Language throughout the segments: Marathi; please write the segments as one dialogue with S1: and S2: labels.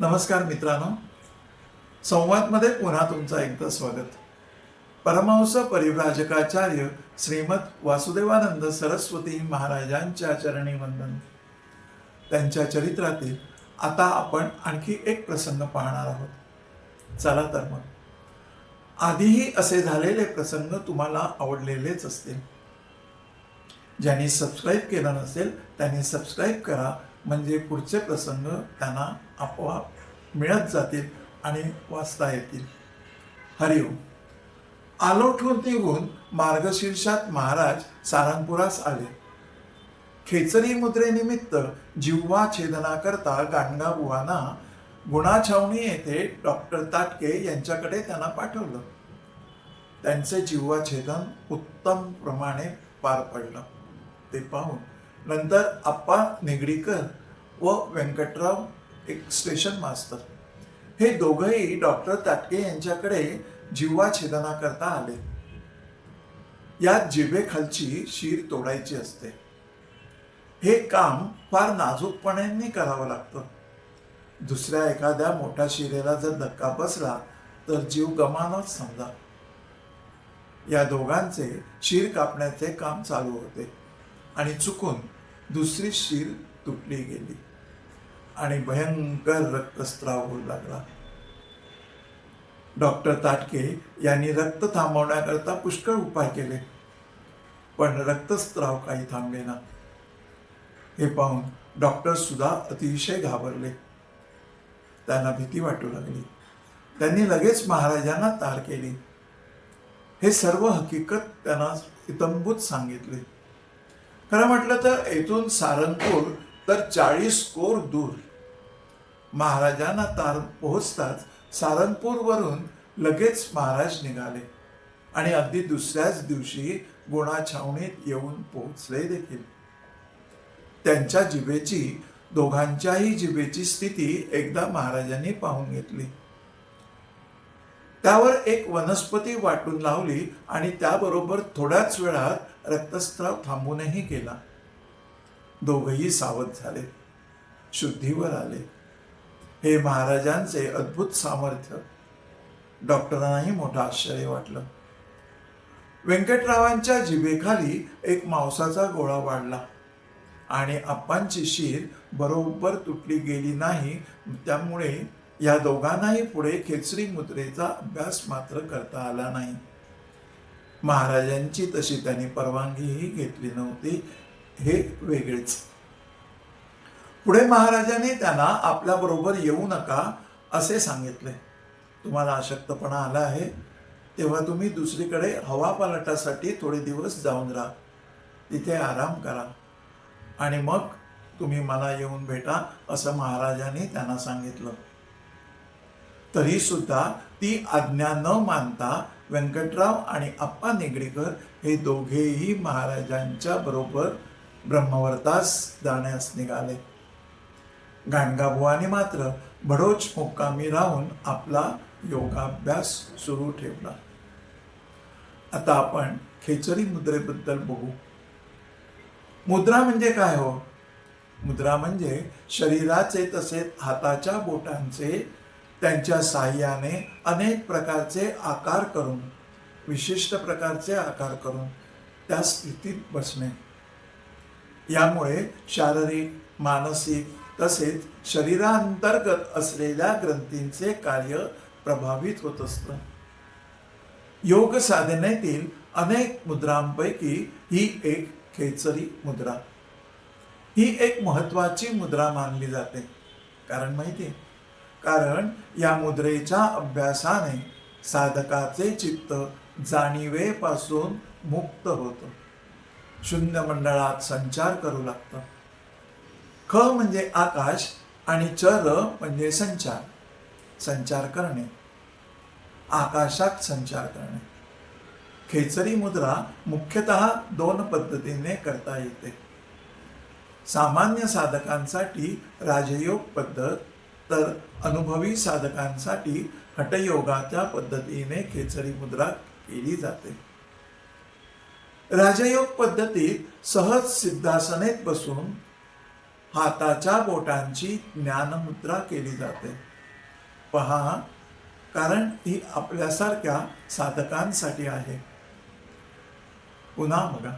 S1: नमस्कार मित्रांनो. संवादमध्ये पुन्हा तुमचं एकदा स्वागत. परमहंस परिव्राजकाचार्य श्रीमद वासुदेवानंद सरस्वती महाराजांच्या चरणी वंदन. त्यांच्या चरित्रातील आता आपण आणखी एक प्रसंग पाहणार आहोत. चला तर मग. आधीही असे झालेले प्रसंग तुम्हाला आवडलेलेच असतील. ज्यांनी सबस्क्राईब केलं नसेल त्यांनी सबस्क्राईब करा. म्हणजे पुढचे प्रसंग त्यांना आपोआप मिळत जातील आणि वाचता येतील. हरिओम. आलोठून निघून मार्गशीर्षात महाराज सारंगपुरास आले. खेचरी मुद्रेनिमित्त जिव्हा छेदनाकरता गाणगाबुवांना गुणाछावणी येथे डॉक्टर ताटके यांच्याकडे त्यांना पाठवलं. त्यांचे जिव्हा छेदन उत्तम प्रमाणे पार पडलं. ते पाहून नंतर आप्पा निगडीकर व व्यंकटराव एक स्टेशन मास्तर. हे दोघंही डॉक्टर ताटके यांच्याकडे जिव्हाछेदनाकरता आले. यात जिभेखालची शीर तोडायची असते. हे काम फार नाजूकपणे करावं लागतं. दुसऱ्या एखाद्या मोठ्या शिरेला जर धक्का बसला तर जीव गमानच समजा. या दोघांचे शीर कापण्याचे काम चालू होते आणि चुकून दुसरी शीर तुटली गेली. आणि भयंकर रक्तस्राव होऊ लागला. डॉक्टर ताटके यांनी रक्त थांबवण्याकरता पुष्कळ उपाय केले पण रक्तस्राव काही थांबलेना हे पाहून डॉक्टर सुद्धा अतिशय घाबरले. त्यांना भीती वाटू लागली. त्यांनी लगेच महाराजांना तार केली. हे सर्व हकीकत त्यांना इतंभूत सांगितले. खरं म्हटलं तर येथून सारंगपूर तर चाळीस कोर दूर. महाराजांना तार पोहोचताच सारंगपूरवरून लगेच महाराज निघाले. आणि अगदी दुसऱ्याच दिवशी गुणा छावणीत येऊन पोहोचले देखील. त्यांच्या जिभेची दोघांच्याही जिभेची स्थिती एकदा महाराजांनी पाहून घेतली. त्यावर एक वनस्पती वाटून लावली आणि त्याबरोबर थोड्याच वेळात रक्तस्त्राव थांबूनही गेला. दोघही सावध झाले. शुद्धीवर आले. हे महाराजांचे अद्भुत सामर्थ्य. डॉक्टरांनाही मोठं आश्चर्य वाटलं. व्यंकटरावांच्या जिभेखाली एक मांसाचा गोळा वाढला आणि आप्पांची शीर बरोबर तुटली गेली नाही त्यामुळे या दोघांनाही पुढे खेचरी मुद्रेचा अभ्यास मात्र करता आला नाही. महाराजांची तशी त्यांनी परवानगीही घेतली नव्हती हे वेगळेच. पुढे महाराजांनी त्यांना आपल्या बरोबर येऊ नका असे सांगितले. तुम्हाला अशक्तपणा आला आहे तेव्हा तुम्ही दुसरीकडे हवा पालटासाठी थोडे दिवस जाऊन राहा. तिथे आराम करा. आणि मग तुम्ही मला येऊन भेटा असं महाराजांनी त्यांना सांगितलं. तरी सुद्धा ती आज्ञा न मानता व्यंकटराव आणि आप्पा निगडीकर हे दोघेही महाराजांच्या बरोबर ब्रह्मवर्तास जाण्यास निघाले. गाणगाबुवाने मात्र भडोच मुक्कामी राहून आपला योगाभ्यास सुरू ठेवला. आता आपण खेचरी मुद्रेबद्दल बघू. मुद्रा म्हणजे काय हो? मुद्रा म्हणजे शरीराचे तसेच हाताच्या बोटांचे त्यांच्या साह्याने अनेक प्रकारचे आकार करून विशिष्ट प्रकारचे आकार करून त्या स्थितीत बसणे. यामुळे शारीरिक मानसिक तसेच शरीरांतर्गत असलेल्या ग्रंथींचे कार्य प्रभावित होत असतं. योग साधनेतील अनेक मुद्रांपैकी ही एक खेचरी मुद्रा. ही एक महत्वाची मुद्रा मानली जाते. कारण माहिती? कारण या मुद्रेच्या अभ्यासाने साधकाचे चित्त जाणीवेपासून मुक्त होतं. शून्य मंडळात संचार करू लागतं. ख म्हणजे आकाश आणि चर म्हणजे संचार संचार करणे. आकाशात संचार करणे. खेचरी मुद्रा मुख्यतः दोन पद्धतीने करता येते. सामान्य साधकांसाठी राजयोग पद्धत तर अनुभवी साधकांसाठी हटयोगाच्या पद्धतीने खेचरी मुद्रा केली जाते. राजयोग पद्धतीत सहज सिद्धासनेत बसून हाताच्या बोटांची ज्ञानमुद्रा केली जाते. पहा कारण ती आपल्यासारख्या साधकांसाठी आहे. पुन्हा बघा.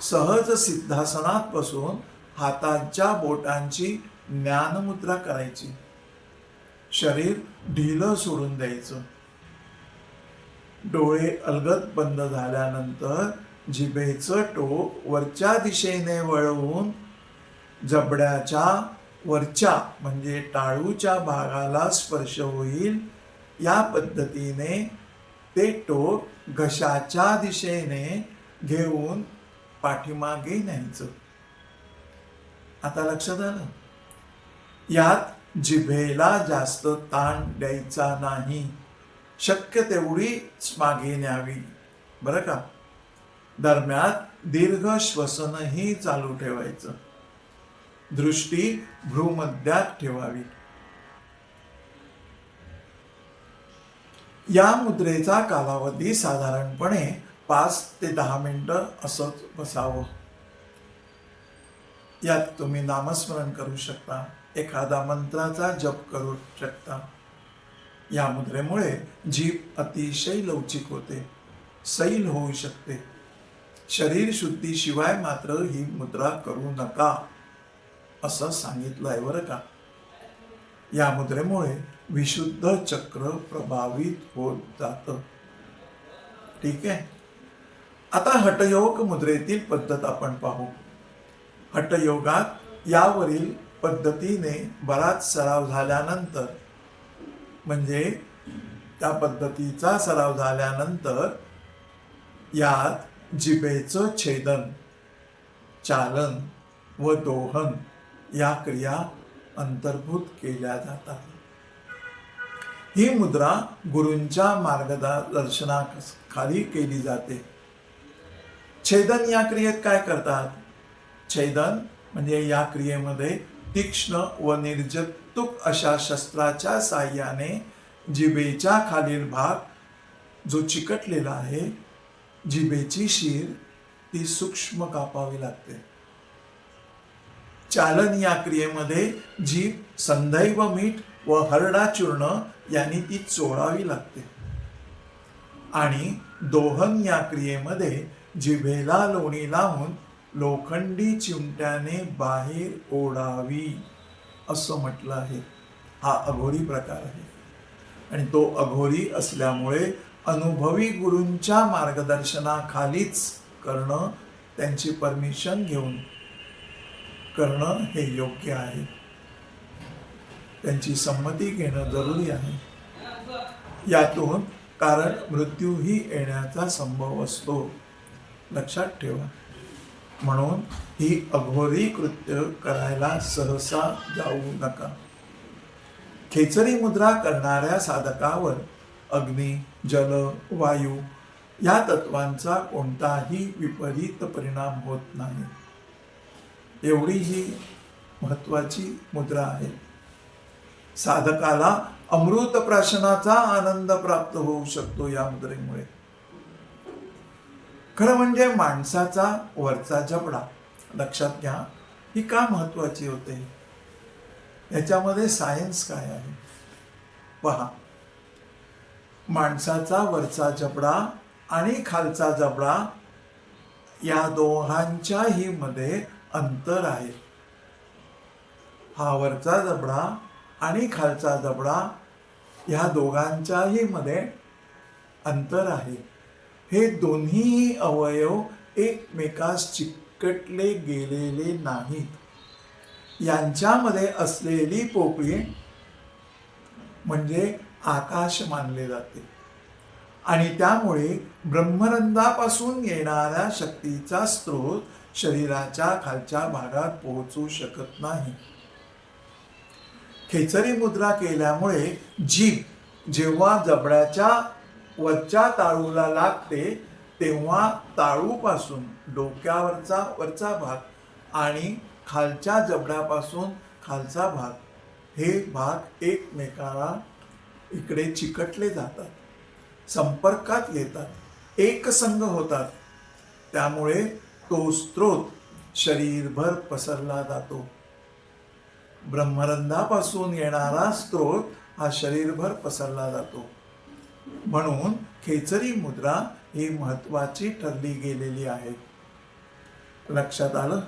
S1: सहज सिद्धासनात बसून हाताच्या बोटांची ज्ञानमुद्रा करायची. शरीर ढिलं सोडून द्यायचं. डोळे अलगद बंद झाल्यानंतर जिभेचं टोक वरच्या दिशेने वळवून जबड्याच्या वरच्या म्हणजे टाळूच्या भागाला स्पर्श होईल. या पद्धतीने ते टोक घशाच्या दिशेने घेऊन पाठीमागे न्यायचं. आता लक्षात आलं? यात जिभेला जास्त ताण द्यायचा नाही. शक्य तेवढीच मागे न्यावी. बरं का? दरम्यान दीर्घ श्वसनही चालू ठेवायचं. दृष्टी भ्रूमध्यात ठेवावी. या मुद्रेचा कालावधी साधारणपणे पाच ते दहा मिनिटं असंच बसावं. यात तुम्ही नामस्मरण करू शकता एखादा मंत्राचा जप करू शकता. या मुद्रेमुळे जीभ अतिशय लवचिक होते सैल होऊ शकते. शरीर शुद्धीशिवाय मात्र ही मुद्रा करू नका. असं सांगितलंय बरं का? या मुद्रेमुळे विशुद्ध चक्र प्रभावित होत जातं. ठीक आहे? आता हटयोग मुद्रेतील पद्धत आपण पाहू. हटयोगात यावरील पद्धतीने बराच सराव झाल्यानंतर म्हणजे त्या पद्धतीचा सराव झाल्यानंतर यात जिभेचं छेदन चालन व दोहन या क्रिया अंतर्भूत केल्या जातात. ही मुद्रा गुरूंच्या मार्गदर्शनाखाली केली जाते. छेदन या क्रियेत काय करतात? छेदन म्हणजे या क्रियेमध्ये तीक्ष्ण व निर्जतुक अशा शस्त्राच्या साह्याने जिबेच्या खालील भाग जो चिकटलेला आहे जिबेची शीर ती सूक्ष्म कापावी लागते. चालन या क्रियेमध्ये जीभ संदैव मीठ व हरडा चूर्ण यांनी ती चोळावी लागते. आणि दोहन या क्रियेमध्ये जिभेला लोणी लावून लोखंडी चिमट्याने बाहेर ओढावी असं म्हटलं आहे. हा अघोरी प्रकार आहे. आणि तो अघोरी असल्यामुळे अनुभवी गुरूंच्या मार्गदर्शनाखालीच करणं त्यांची परमिशन घेऊन करणं हे योग्य आहे. त्यांची संमती घेणं जरुरी आहे. यातून कारण मृत्यूही येण्याचा संभव असतो. लक्षात ठेवा. म्हणून ही अघोरी कृत्य करायला सहसा जाऊ नका. खेचरी मुद्रा करणाऱ्या साधकावर अग्नी जल वायू या तत्वांचा कोणताही विपरीत परिणाम होत नाही. एवढी ही महत्वाची मुद्रा आहे. साधकाला अमृत प्राशनाचा आनंद प्राप्त होऊ शकतो या मुद्रेमुळे. खरं म्हणजे माणसाचा वरचा जबडा लक्षात घ्या ही का महत्वाची होते? याच्यामध्ये सायन्स काय आहे? पहा. माणसाचा वरचा जबडा आणि खालचा जबडा या दोघांच्याही मध्ये अंतर आहे. हा वरचा जबडा आणि खालचा जबडा ह्या दोघांच्याही मध्ये अंतर आहे. हे दोन्हीही अवयव एकमेकास चिकटले गेलेले नाहीत. यांच्यामध्ये असलेली पोकळी म्हणजे आकाश मानले जाते. आणि त्यामुळे ब्रह्मरंधापासून येणाऱ्या शक्तीचा स्रोत शरीराच्या खालच्या भागात पोहोचू शकत नाही. खेचरी मुद्रा केल्यामुळे जीभ जेव्हा जबड्याच्या वरच्या ताळूला लागते तेव्हा ताळूपासून डोक्यावरचा वरचा भाग आणि खालच्या जबड्यापासून खालचा भाग हे भाग एकमेकाला इकडे चिकटले जातात संपर्कात येतात एकसंग होतात. त्यामुळे तो स्त्रोत शरीरभर पसरला जातो. ब्रह्मरंधापासून येणारा स्त्रोत हा शरीरभर पसरला जातो. म्हणून खेचरी मुद्रा ही महत्वाची ठरली गेलेली आहे. लक्षात आलं?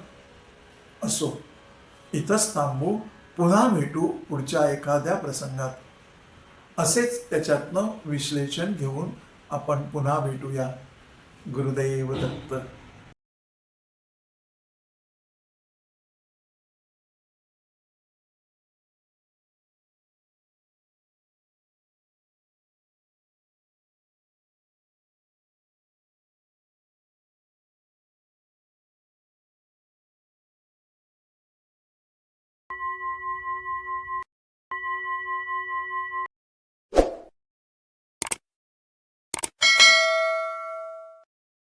S1: असो. इथंच थांबू पुन्हा भेटू पुढच्या एखाद्या प्रसंगात. असेच त्याच्यातनं विश्लेषण घेऊन आपण पुन्हा भेटूया. गुरुदैव दत्त.